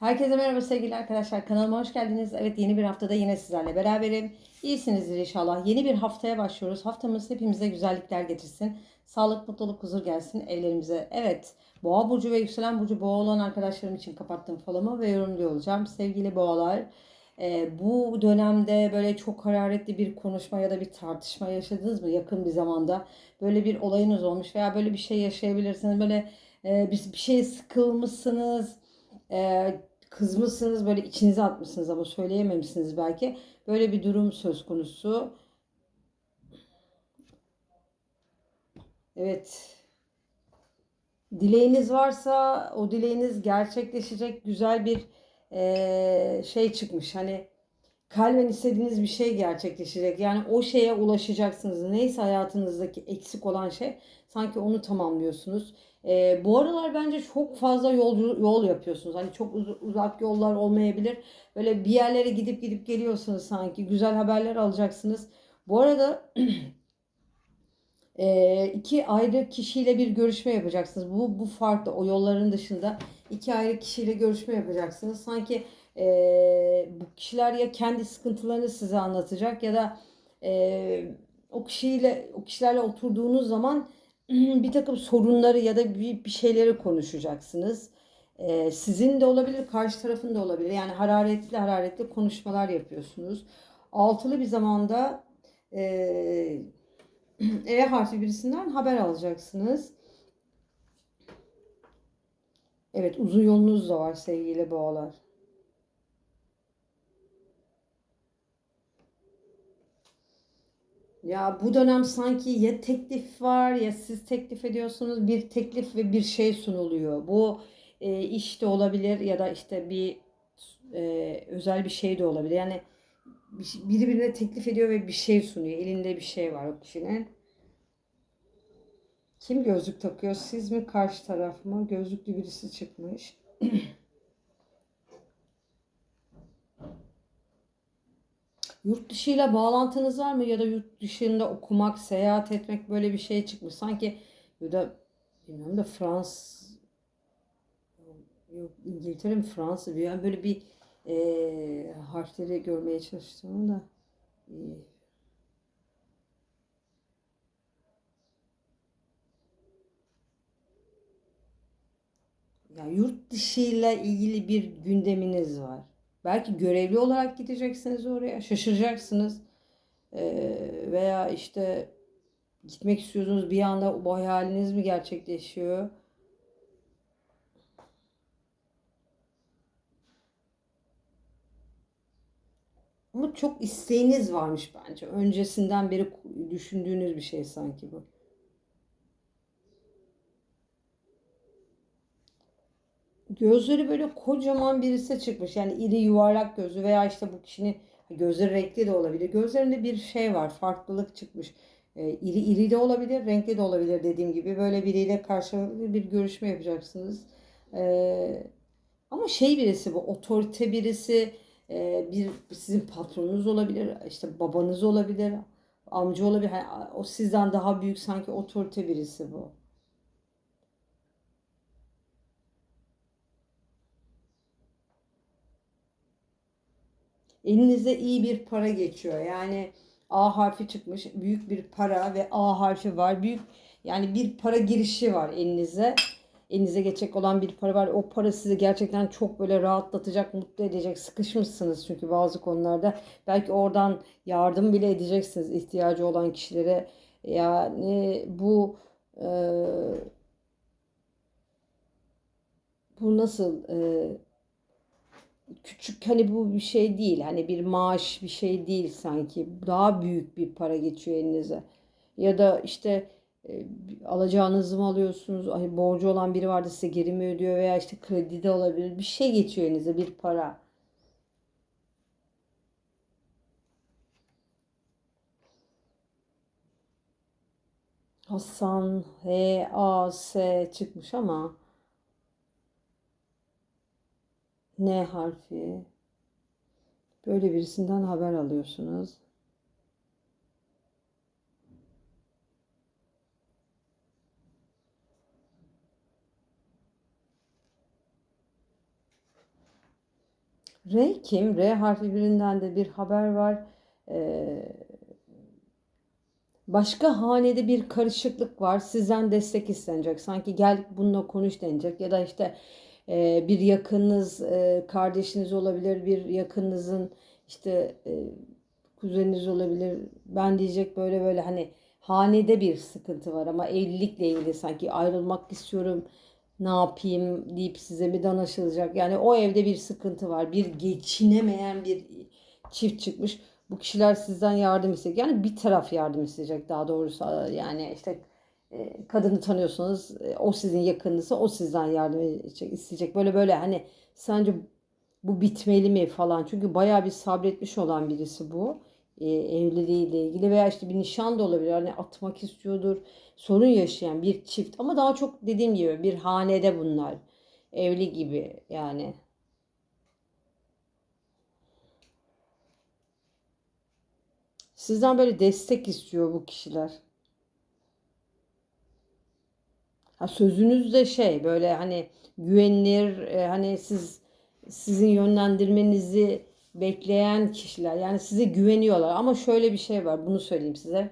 Herkese merhaba sevgili arkadaşlar. Kanalıma hoş geldiniz. Evet yeni bir haftada yine sizlerle beraberim. İyisinizdir inşallah. Yeni bir haftaya başlıyoruz. Haftamız hepimize güzellikler getirsin. Sağlık, mutluluk, huzur gelsin evlerimize. Evet boğa burcu ve yükselen burcu boğa olan arkadaşlarım için kapattım falımı ve yorumluyor olacağım. Sevgili boğalar e, bu dönemde böyle çok hararetli bir konuşma ya da bir tartışma yaşadınız mı yakın bir zamanda? Böyle bir olayınız olmuş veya böyle bir şey yaşayabilirsiniz. Böyle e, bir, bir şeye sıkılmışsınız e, kızmışsınız böyle içinize atmışsınız ama söyleyememişsiniz belki. Böyle bir durum söz konusu. Evet. Dileğiniz varsa o dileğiniz gerçekleşecek güzel bir e, şey çıkmış. Hani kalben istediğiniz bir şey gerçekleşecek. Yani o şeye ulaşacaksınız. Neyse hayatınızdaki eksik olan şey sanki onu tamamlıyorsunuz. Ee, bu aralar bence çok fazla yol, yol yapıyorsunuz. Hani çok uz- uzak yollar olmayabilir. Böyle bir yerlere gidip gidip geliyorsunuz sanki. Güzel haberler alacaksınız. Bu arada e, iki ayrı kişiyle bir görüşme yapacaksınız. Bu, bu farklı. O yolların dışında iki ayrı kişiyle görüşme yapacaksınız. Sanki e, bu kişiler ya kendi sıkıntılarını size anlatacak ya da e, o kişiyle o kişilerle oturduğunuz zaman bir takım sorunları ya da bir, bir şeyleri konuşacaksınız. E, sizin de olabilir, karşı tarafın da olabilir. Yani hararetli hararetli konuşmalar yapıyorsunuz. Altılı bir zamanda e, E harfi birisinden haber alacaksınız. Evet uzun yolunuz da var sevgili boğalar. Ya bu dönem sanki ya teklif var ya siz teklif ediyorsunuz bir teklif ve bir şey sunuluyor. Bu e, iş de olabilir ya da işte bir e, özel bir şey de olabilir. Yani bir- biri birine teklif ediyor ve bir şey sunuyor. Elinde bir şey var o kişinin. Kim gözlük takıyor? Siz mi karşı taraf mı? Gözlüklü birisi çıkmış. Yurt dışıyla bağlantınız var mı? Ya da yurt dışında okumak, seyahat etmek böyle bir şey çıkmış. Sanki ya da bilmiyorum da Frans yok İngiltere mi Fransa yani böyle bir eee, harfleri görmeye çalıştım da eee, Ya yurt dışıyla ilgili bir gündeminiz var. Belki görevli olarak gideceksiniz oraya, şaşıracaksınız. Ee, veya işte gitmek istiyorsunuz bir anda bu hayaliniz mi gerçekleşiyor? Ama çok isteğiniz varmış bence. Öncesinden beri düşündüğünüz bir şey sanki bu. Gözleri böyle kocaman birisi çıkmış. Yani iri yuvarlak gözü veya işte bu kişinin gözleri renkli de olabilir. Gözlerinde bir şey var. Farklılık çıkmış. Ee, iri iri de olabilir, renkli de olabilir dediğim gibi. Böyle biriyle karşılıklı bir görüşme yapacaksınız. Ee, ama şey birisi bu, otorite birisi, e, bir sizin patronunuz olabilir, işte babanız olabilir, amca olabilir. Hani o sizden daha büyük sanki otorite birisi bu. Elinize iyi bir para geçiyor. Yani A harfi çıkmış. Büyük bir para ve A harfi var. Büyük yani bir para girişi var elinize. Elinize geçecek olan bir para var. O para sizi gerçekten çok böyle rahatlatacak, mutlu edecek. Sıkışmışsınız çünkü bazı konularda. Belki oradan yardım bile edeceksiniz ihtiyacı olan kişilere. Yani bu e, bu nasıl e, küçük hani bu bir şey değil. Hani bir maaş bir şey değil sanki. Daha büyük bir para geçiyor elinize. Ya da işte e, alacağınızı mı alıyorsunuz? Hani borcu olan biri vardı size geri mi ödüyor veya işte kredi de olabilir. Bir şey geçiyor elinize bir para. Hasan H A S çıkmış ama N harfi. Böyle birisinden haber alıyorsunuz. R kim? R harfi birinden de bir haber var. Ee, başka hanede bir karışıklık var. Sizden destek istenecek. Sanki gel bununla konuş denecek. Ya da işte bir yakınınız, kardeşiniz olabilir. Bir yakınınızın işte kuzeniniz olabilir. Ben diyecek böyle böyle hani hanede bir sıkıntı var ama evlilikle ilgili sanki ayrılmak istiyorum ne yapayım deyip size bir danışılacak. Yani o evde bir sıkıntı var. Bir geçinemeyen bir çift çıkmış. Bu kişiler sizden yardım isteyecek. Yani bir taraf yardım isteyecek daha doğrusu. Yani işte kadını tanıyorsunuz. O sizin yakınınızsa o sizden yardım isteyecek. Böyle böyle hani sence bu bitmeli mi falan. Çünkü bayağı bir sabretmiş olan birisi bu. E, evliliğiyle ilgili veya işte bir nişan da olabilir. Hani atmak istiyordur. Sorun yaşayan bir çift ama daha çok dediğim gibi bir hanede bunlar. Evli gibi yani. Sizden böyle destek istiyor bu kişiler. Ha, sözünüz de şey böyle hani güvenilir e, hani siz sizin yönlendirmenizi bekleyen kişiler. Yani size güveniyorlar. Ama şöyle bir şey var bunu söyleyeyim size.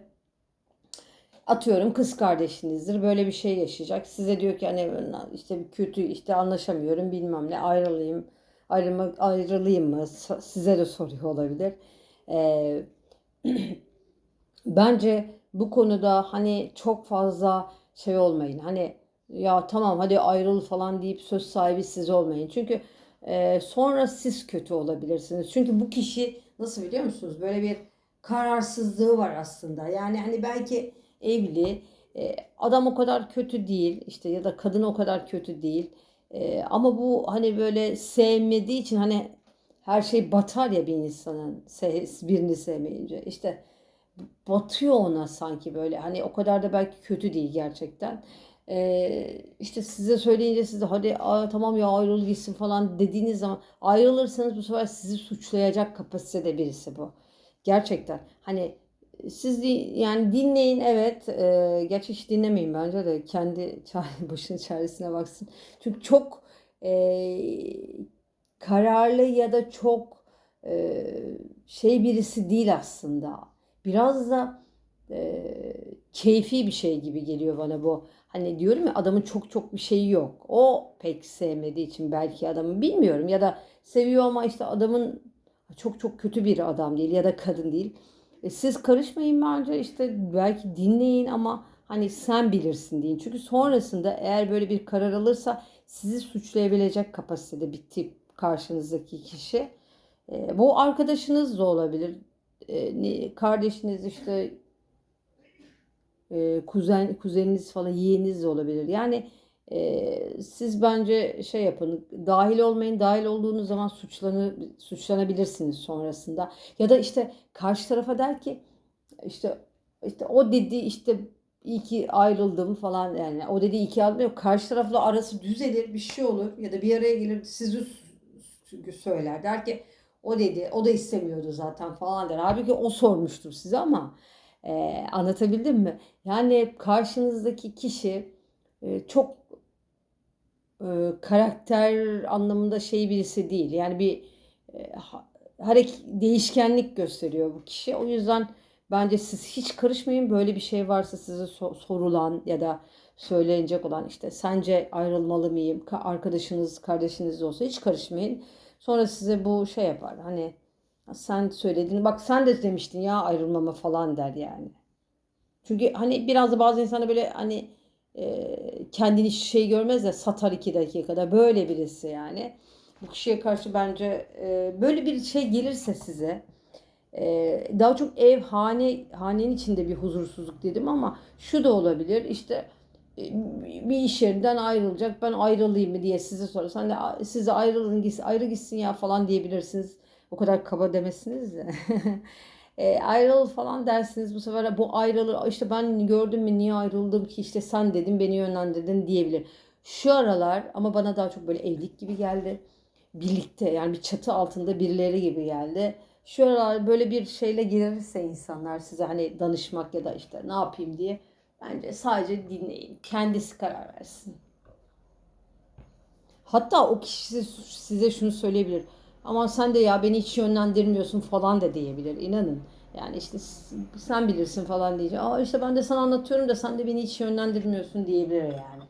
Atıyorum kız kardeşinizdir böyle bir şey yaşayacak. Size diyor ki hani işte kötü işte anlaşamıyorum bilmem ne ayrılayım ayrılma, ayrılayım mı? Size de soruyor olabilir. Ee, Bence bu konuda hani çok fazla şey olmayın. Hani ya tamam hadi ayrıl falan deyip söz sahibi siz olmayın. Çünkü e, sonra siz kötü olabilirsiniz. Çünkü bu kişi nasıl biliyor musunuz? Böyle bir kararsızlığı var aslında. Yani hani belki evli, e, adam o kadar kötü değil işte ya da kadın o kadar kötü değil. E, ama bu hani böyle sevmediği için hani her şey batar ya bir insanın birini sevmeyince. İşte batıyor ona sanki böyle. Hani o kadar da belki kötü değil gerçekten. Ee, işte size söyleyince siz de hadi aa, tamam ya ayrıl gitsin falan dediğiniz zaman ayrılırsanız bu sefer sizi suçlayacak kapasitede birisi bu. Gerçekten. Hani siz di- yani dinleyin evet. E, gerçi hiç dinlemeyin bence de kendi başının çaresine baksın. Çünkü çok e, kararlı ya da çok e, şey birisi değil aslında. Biraz da e, keyfi bir şey gibi geliyor bana bu. Hani diyorum ya adamın çok çok bir şeyi yok. O pek sevmediği için belki adamı bilmiyorum ya da seviyor ama işte adamın çok çok kötü bir adam değil ya da kadın değil. E, siz karışmayın bence işte belki dinleyin ama hani sen bilirsin deyin. Çünkü sonrasında eğer böyle bir karar alırsa sizi suçlayabilecek kapasitede bir tip karşınızdaki kişi. E, bu arkadaşınız da olabilir. E, kardeşiniz işte e, kuzen kuzeniniz falan yeğeniniz de olabilir. Yani e, siz bence şey yapın dahil olmayın dahil olduğunuz zaman suçlanı, suçlanabilirsiniz sonrasında. Ya da işte karşı tarafa der ki işte işte o dedi işte iyi ki ayrıldım falan yani o dedi iyi ki. Yok, Karşı tarafla arası düzelir bir şey olur ya da bir araya gelir sizi söyler der ki o dedi o da istemiyordu zaten falan der. Halbuki o sormuştur size ama e, anlatabildim mi? Yani karşınızdaki kişi e, çok e, karakter anlamında şey birisi değil. Yani bir e, ha- hareket değişkenlik gösteriyor bu kişi. O yüzden bence siz hiç karışmayın. Böyle bir şey varsa size so- sorulan ya da söylenecek olan işte sence ayrılmalı mıyım? Ka- Arkadaşınız, kardeşiniz de olsa hiç karışmayın. Sonra size bu şey yapar. Hani sen söyledin. Bak sen de demiştin ya ayrılmama falan der yani. Çünkü hani biraz da bazı insanlar böyle hani e, kendini şey görmez de satar iki dakikada böyle birisi yani. Bu kişiye karşı bence e, böyle bir şey gelirse size e, daha çok ev hane hanenin içinde bir huzursuzluk dedim ama şu da olabilir işte bir iş yerinden ayrılacak ben ayrılayım mı diye size sorarsa hani "A- size ayrılın gitsin, ayrı gitsin ya falan diyebilirsiniz. O kadar kaba demesiniz de. E, ayrıl falan dersiniz bu sefer bu ayrılır işte ben gördüm mü niye ayrıldım ki işte sen dedin beni yönlendirdin diyebilir. Şu aralar ama bana daha çok böyle evlilik gibi geldi. Birlikte yani bir çatı altında birileri gibi geldi. Şu aralar böyle bir şeyle gelirse insanlar size hani danışmak ya da işte ne yapayım diye bence sadece dinleyin. Kendisi karar versin. Hatta o kişi size şunu söyleyebilir. Ama sen de ya beni hiç yönlendirmiyorsun falan da diyebilir. İnanın. Yani işte sen bilirsin falan diyecek. Aa işte ben de sana anlatıyorum da sen de beni hiç yönlendirmiyorsun diyebilir yani.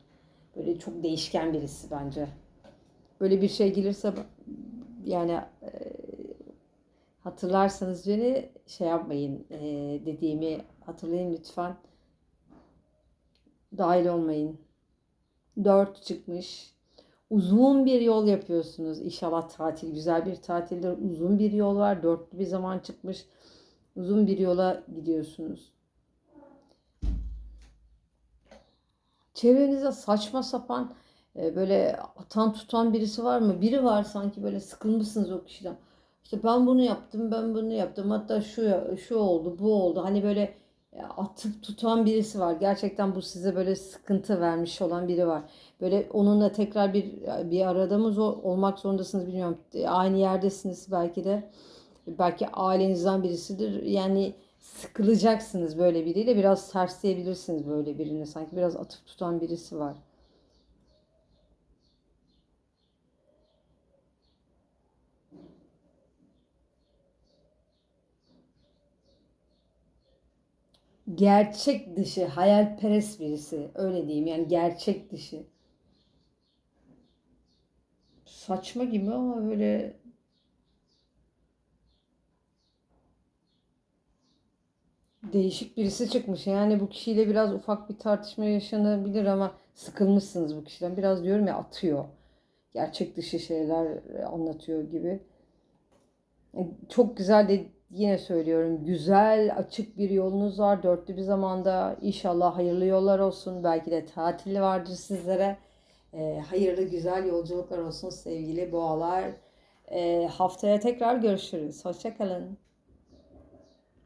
Böyle çok değişken birisi bence. Böyle bir şey gelirse yani e, hatırlarsanız beni şey yapmayın e, dediğimi hatırlayın lütfen. Dahil olmayın. Dört çıkmış. Uzun bir yol yapıyorsunuz. İnşallah tatil güzel bir tatildir. Uzun bir yol var. Dörtlü bir zaman çıkmış. Uzun bir yola gidiyorsunuz. Çevrenizde saçma sapan e, böyle atan tutan birisi var mı? Biri var sanki böyle sıkılmışsınız o kişiden. İşte ben bunu yaptım, ben bunu yaptım. Hatta şu şu oldu, bu oldu. Hani böyle atıp tutan birisi var. Gerçekten bu size böyle sıkıntı vermiş olan biri var. Böyle onunla tekrar bir bir arada mı zor, olmak zorundasınız bilmiyorum. E, Aynı yerdesiniz belki de. Belki ailenizden birisidir. Yani sıkılacaksınız böyle biriyle. Biraz tersleyebilirsiniz böyle birine. Sanki biraz atıp tutan birisi var. Gerçek dışı, hayalperest birisi. Öyle diyeyim. Yani gerçek dışı. Saçma gibi ama böyle değişik birisi çıkmış. Yani bu kişiyle biraz ufak bir tartışma yaşanabilir ama sıkılmışsınız bu kişiden. Biraz diyorum ya atıyor. Gerçek dışı şeyler anlatıyor gibi. Çok güzel de yine söylüyorum. Güzel, açık bir yolunuz var. Dörtlü bir zamanda inşallah hayırlı yollar olsun. Belki de tatilli vardır sizlere. Ee, hayırlı güzel yolculuklar olsun sevgili boğalar. Ee, haftaya tekrar görüşürüz. Hoşçakalın.